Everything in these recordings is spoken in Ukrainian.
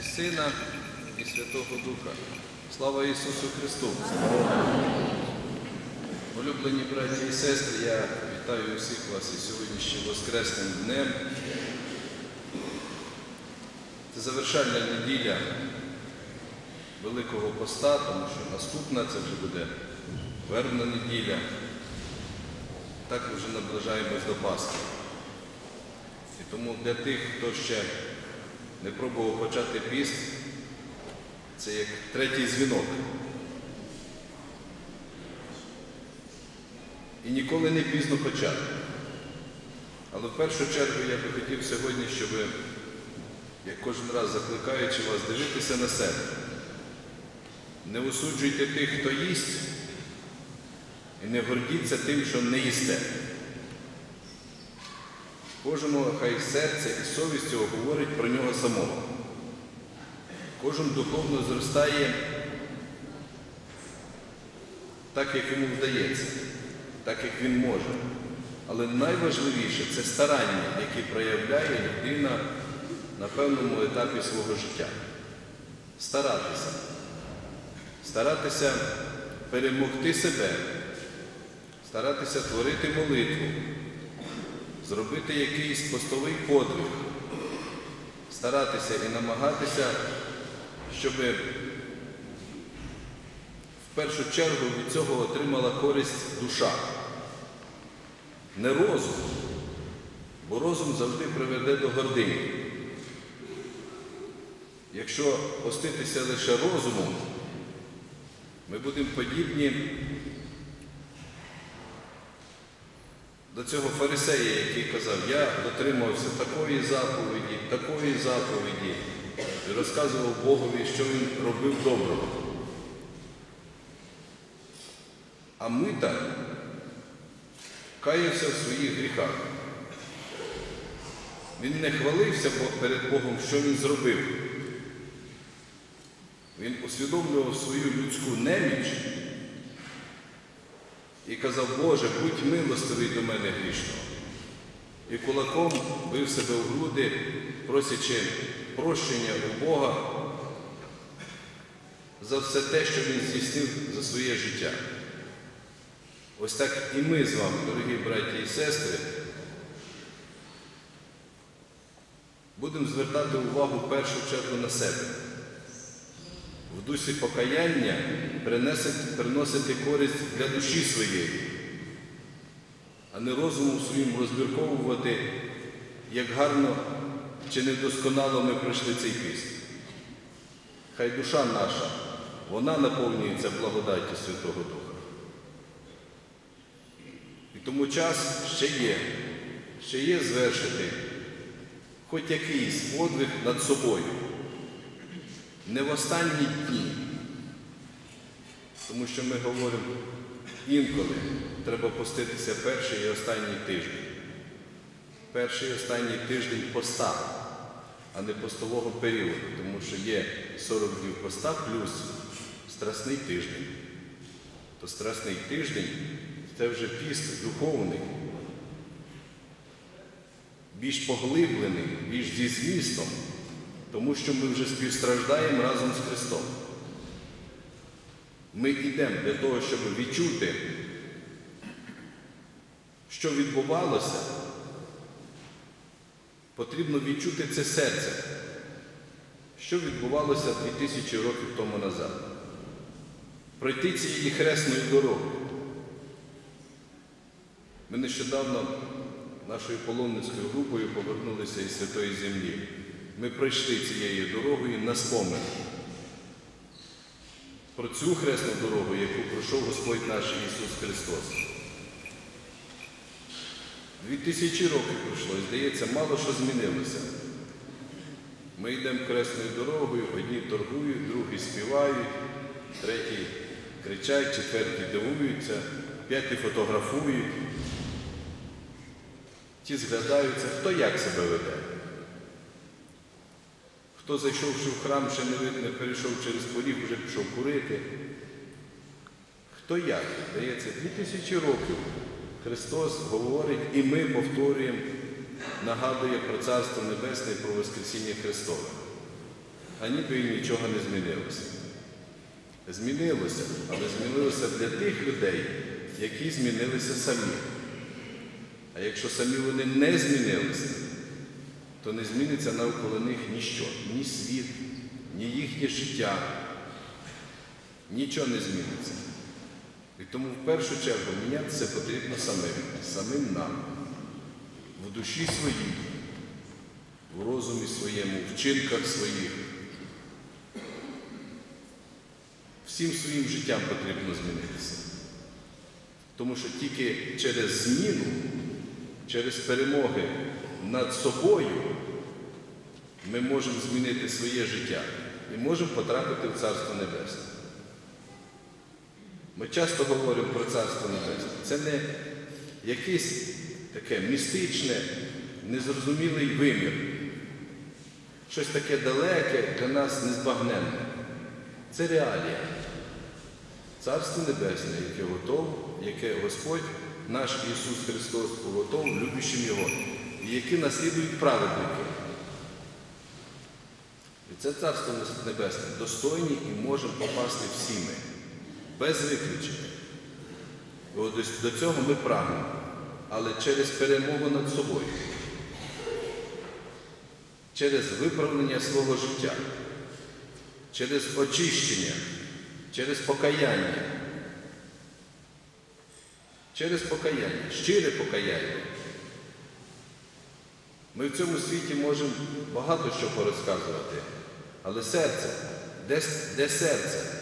і Сина, і Святого Духа. Слава Ісусу Христу! Улюблені браті і сестри, я вітаю усіх вас із сьогоднішнім Воскресним днем. Це завершальна неділя Великого Поста, тому що наступна це вже буде вербна неділя. Так ми вже наближаємось до Пасхи. І тому для тих, хто ще не пробував почати піст, це як третій дзвінок. І ніколи не пізно почати. Але в першу чергу я би хотів сьогодні, щоб, як кожен раз закликаючи вас, дивитися на себе. Не осуджуйте тих, хто їсть, і не гордіться тим, що не їсте. Кожному хай серце і совість його говорить про нього самого. Кожен духовно зростає так, як йому вдається, так, як він може. Але найважливіше це старання, яке проявляє людина на певному етапі свого життя. Старатися. Старатися перемогти себе, старатися творити молитву, зробити якийсь постовий подвиг, старатися і намагатися, щоб в першу чергу від цього отримала користь душа. Не розум, бо розум завжди приведе до гордині. Якщо поститися лише розумом, ми будемо подібні до цього фарисея, який казав, я дотримався такої заповіді, такої заповіді, і розказував Богові, що він робив доброго. А мита каявся в своїх гріхах. Він не хвалився перед Богом, що він зробив. Він усвідомлював свою людську неміч і казав, Боже, будь милостивий до мене грішного. І кулаком бив себе в груди, просячи прощення у Бога за все те, що він здійснив за своє життя. Ось так і ми з вами, дорогі браті і сестри, будемо звертати увагу в першу чергу на себе. В дусі покаяння приносити користь для душі своєї, а не розумом своїм розмірковувати, як гарно чи недосконало ми пройшли цей піст. Хай душа наша, вона наповнюється благодаттю Святого Духа. І тому час ще є, ще є звершити хоч якийсь подвиг над собою. Не в останні дні, тому що ми говоримо інколи треба поститися перший і останній тиждень. Перший і останній тиждень поста, а не постового періоду, тому що є 40 днів поста плюс страсний тиждень. То страсний тиждень це вже піст духовний, більш поглиблений, більш зі змістом тому що ми вже співстраждаємо разом з Христом. Ми йдемо для того, щоб відчути, що відбувалося, потрібно відчути це серце, що відбувалося 2000 років тому назад. Пройти цієї хресної дороги. Ми нещодавно нашою паломницькою групою повернулися із Святої Землі. Ми пройшли цією дорогою на спомин про цю хресну дорогу, яку пройшов Господь наш Ісус Христос. Дві тисячі років пройшло, і здається, мало що змінилося. Ми йдемо хресною дорогою, одні торгують, другі співають, треті кричать, четверті дивуються, п'яті фотографують, ті зглядаються, хто як себе веде. Хто зайшовши в храм, ще не, не перейшов через поріг, вже пішов курити. Хто як? Здається, дві тисячі років Христос говорить, і ми повторюємо, нагадує про Царство Небесне і про Воскресіння Христове. а ніби нічого не змінилося. Змінилося, але змінилося для тих людей, які змінилися самі. А якщо самі вони не змінилися, то не зміниться навколо них ніщо, ні світ, ні їхнє життя. Нічого не зміниться. І тому в першу чергу мінятися потрібно самим, самим нам, в душі своїй, в розумі своєму, в вчинках своїх. Всім своїм життям потрібно змінитися. Тому що тільки через зміну, через перемоги над собою ми можемо змінити своє життя і можемо потрапити в Царство Небесне. Ми часто говоримо про Царство Небесне. Це не якесь таке містичне, незрозумілий вимір. Щось таке далеке для нас незбагненне. Це реалія. Царство Небесне, яке готове, яке Господь наш Ісус Христос готов любящим Його, які наслідують праведники. І це Царство Небесне достойні і можемо попасти всі ми, без виключення. І до цього ми прагнемо, але через перемогу над собою, через виправлення свого життя, через очищення, через покаяння, через покаяння, щире покаяння. Ми в цьому світі можемо багато що порозказувати, але серце, де, де серце?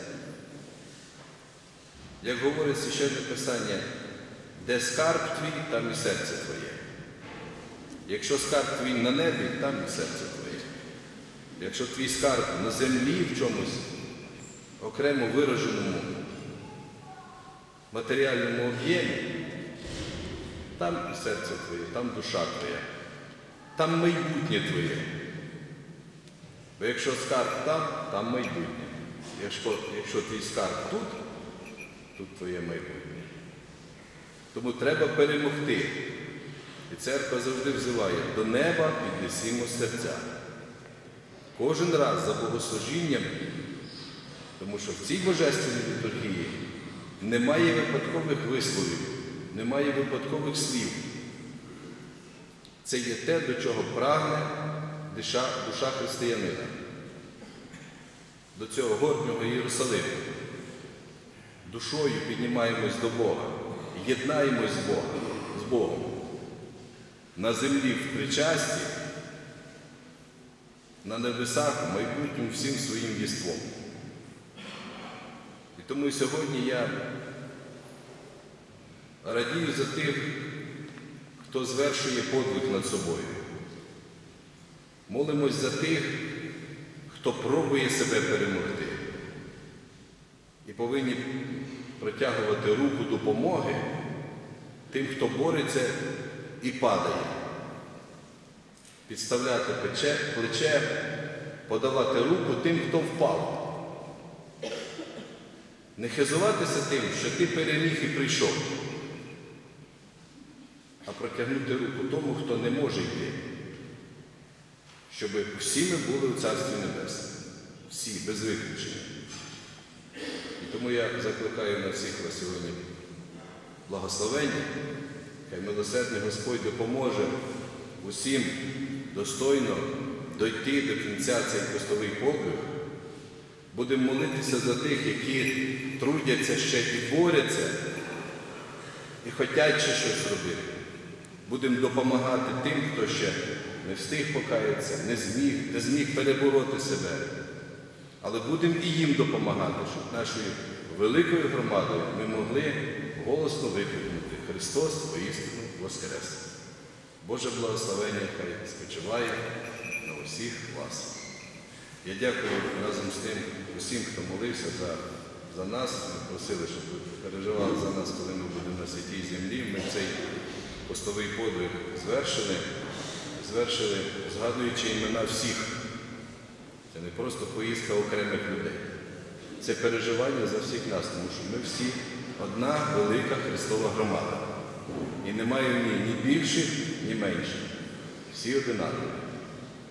Як говорить священне Писання, де скарб твій, там і серце твоє. Якщо скарб твій на небі, там і серце твоє. Якщо твій скарб на землі в чомусь окремо вираженому матеріальному об'ємі, там і серце твоє, там душа твоя, там майбутнє твоє. Бо якщо скарб там, там майбутнє. Якщо, якщо твій скарб тут, тут твоє майбутнє. Тому треба перемогти. І церква завжди взиває до неба піднесімо серця. Кожен раз за богослужінням, тому що в цій божественній літургії немає випадкових висловів, немає випадкових слів. Це є те, до чого прагне душа, душа християнина, до цього горнього Єрусалиму. Душою піднімаємось до Бога, єднаємось з Богом, з Богом. На землі в причасті, на небесах, в майбутньому всім своїм єством. І тому сьогодні я радію за тих, хто звершує подвиг над собою. Молимось за тих, хто пробує себе перемогти. І повинні протягувати руку допомоги тим, хто бореться і падає. Підставляти плече, подавати руку тим, хто впав. Не хизуватися тим, що ти переміг і прийшов, а протягнути руку тому, хто не може йти. Щоб всі ми були у Царстві Небесному. Всі, без виключення. І тому я закликаю на всіх вас сьогодні благословення. Хай милосердний Господь допоможе усім достойно дойти до кінця цей хрестовий подвиг. Будемо молитися за тих, які трудяться ще і борються, і хочуть ще щось робити. Будемо допомагати тим, хто ще не встиг покаятися, не зміг, не зміг перебороти себе. Але будемо і їм допомагати, щоб нашою великою громадою ми могли голосно викрикнути Христос воістину Воскрес. Боже благословення хай спочиває на усіх вас. Я дякую разом з тим усім, хто молився за, за нас. Ми просили, щоб ви переживали за нас, коли ми будемо на святій землі. Ми цей постовий подвиг звершили, звершили, згадуючи імена всіх. Це не просто поїздка окремих людей. Це переживання за всіх нас, тому що ми всі одна велика Христова громада. І немає в ній ні більших, ні менших. Всі одинакові.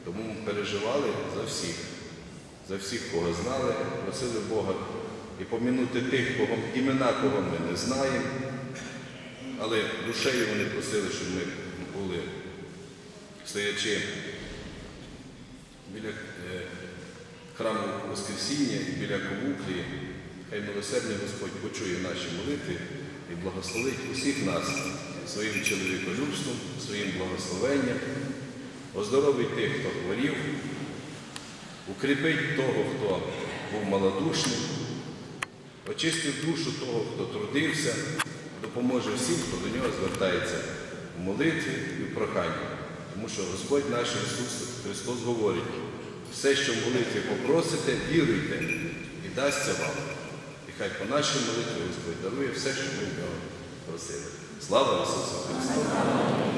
Тому ми переживали за всіх. за всіх, кого знали, просили Бога і помінути тих, кого, імена кого ми не знаємо, але душею вони просили, щоб ми були стоячи біля е, храму Воскресіння і біля ковуклі. Хай милосердний Господь почує наші молитви і благословить усіх нас своїм чоловіколюбством, своїм благословенням, оздоровить тих, хто хворів, укріпить того, хто був малодушним, очистив душу того, хто трудився, допоможе всім, хто до нього звертається в молитві і в проханні. Тому що Господь наш Ісус Христос говорить, все, що в молитві попросите, віруйте і дасться вам. І хай по нашій молитві Господь дарує все, що ми в нього просили. Слава Ісусу Христу!